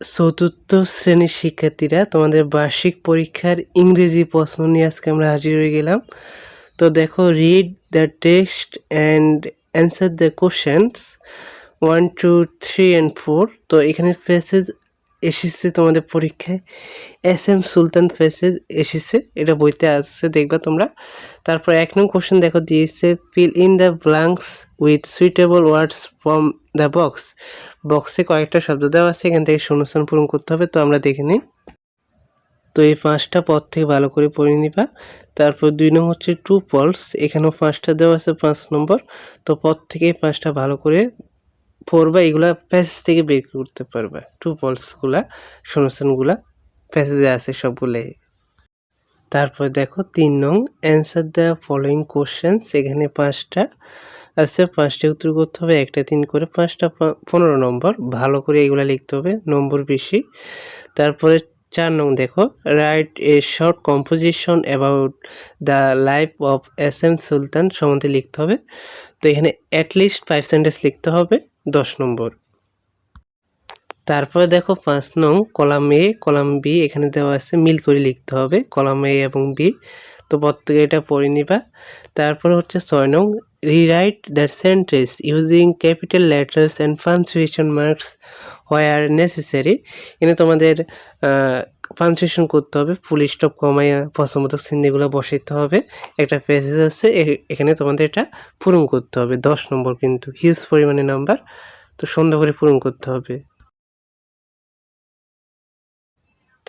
চতুর্থ শ্রেণির শিক্ষার্থীরা তোমাদের বার্ষিক পরীক্ষার ইংরেজি প্রশ্ন নিয়ে আজকে আমরা হাজির হয়ে গেলাম। তো দেখো read the text and answer the questions one two three and four তো এখানে প্যাসেজ এসেছে তোমাদের পরীক্ষায়। এস এম সুলতান প্যাসেজ এসেছে, এটা বইতে আসছে দেখবা তোমরা। তারপর এক নং কোশ্চেন দেখো, দিয়েছে fill in the blanks with suitable words from the box বক্সে কয়েকটা শব্দ দেওয়া আছে, এখান থেকে শূন্যস্থান পূরণ করতে হবে, তো আমরা দেখে নিই। তো এই পাঁচটা পদ থেকে ভালো করে পড়ে নিবা। তারপর দুই নং হচ্ছে টু পলস এখানেও পাঁচটা দেওয়া আছে, পাঁচ নম্বর। তো পদ থেকে পাঁচটা ভালো করে পড়বা, এগুলা প্যাসেজ থেকে বের করতে পারবা। টু পলসগুলা শূন্যস্থানগুলা প্যাসেজে আছে সবগুলাই। তারপর দেখো, তিন নং অ্যান্সার দ্য ফলোয়িং কোশ্চেন্স এখানে পাঁচটা আছে, পাঁচটা উত্তর করতে হবে, একটা তিন করে, পাঁচটা পনেরো নম্বর, ভালো করে এগুলা লিখতে হবে, নম্বর বেশি। তারপরে চার নং দেখো write a short composition about the life of S M Sultan সম্বন্ধে লিখতে হবে। তো এখানে অ্যাটলিস্ট ফাইভ সেন্টেন্স লিখতে হবে, দশ নম্বর। তারপরে দেখো পাঁচ নং, কলাম এ, কলাম বি, এখানে দেওয়া আছে মিল করে লিখতে হবে, কলাম এ এবং বি। তো প্রত্যেকে এটা পড়ে নিবা। তারপরে হচ্ছে ছয় নং rewrite the sentence using capital letters and punctuation marks where necessary এখানে তোমাদের পাঞ্চুয়েশন করতে হবে ফুল স্টপ কমাইয়া পছন্দবোধক চিহ্নগুলো বসাইতে হবে। একটা পেসেজ আছে এখানে তোমাদের এটা পূরণ করতে হবে। দশ নম্বর কিন্তু হিউজ পরিমাণে নাম্বার তো সন্ধ্যা করে পূরণ করতে হবে।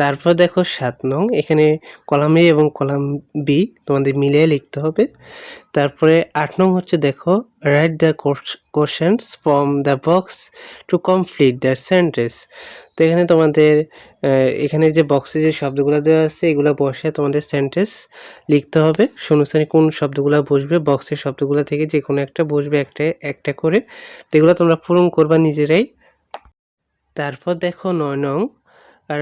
তারপর দেখো সাত নং, এখানে কলাম এ এবং কলাম বি তোমাদের মিলিয়ে লিখতে হবে। তারপরে আট নং হচ্ছে দেখো write the questions from the box to complete the sentence তো এখানে তোমাদের এখানে যে বক্সে যে শব্দগুলো দেওয়া আছে, এগুলো বসে তোমাদের সেন্টেন্স লিখতে হবে। শূন্যস্থানে কোন শব্দগুলো বসবে বক্সের শব্দগুলো থেকে যে কোনো একটা বসবে একটা একটা করে। তো এগুলো তোমরা পূরণ করবা নিজেরাই। তারপর দেখো নয় নং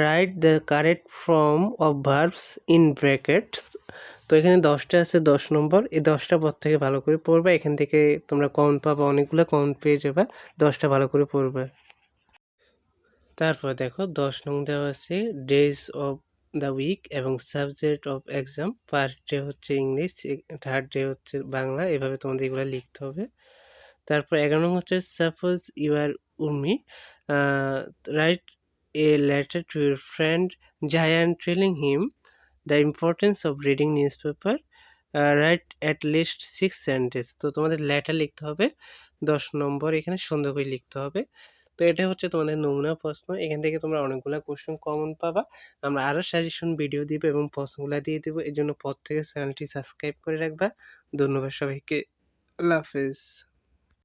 write the correct form of verbs in brackets তো এখানে দশটা আছে, দশ নম্বর। এই দশটা পর থেকে ভালো করে পড়বা। এখান থেকে তোমরা কাউন্ট পাবা, অনেকগুলো কাউন্ট পেয়ে যাবা। দশটা ভালো করে পড়বে। তারপর দেখো, দশ নং দেওয়া আছে ডেজ অফ দ্য উইক এবং subject of exam first day হচ্ছে ইংলিশ থার্ড ডে হচ্ছে বাংলা। এভাবে তোমাদের এগুলো লিখতে হবে। তারপর এগারো নং হচ্ছে suppose you are Urmi write a letter to your friend Jayan telling him the importance of reading newspaper write at least six sentences তো তোমাদের লেটার লিখতে হবে, দশ নম্বর এখানে সুন্দর করে লিখতে হবে। তো এটা হচ্ছে তোমাদের নমুনা প্রশ্ন, এখান থেকে তোমরা অনেকগুলো কোশ্চেন কমন পাবা। আমরা আরও সাজেশন ভিডিও দিব এবং প্রশ্নগুলো দিয়ে দেবো এই জন্য পর থেকে চ্যানেলটি সাবস্ক্রাইব করে রাখবা। ধন্যবাদ সবাইকে, আল্লাহ হাফেজ।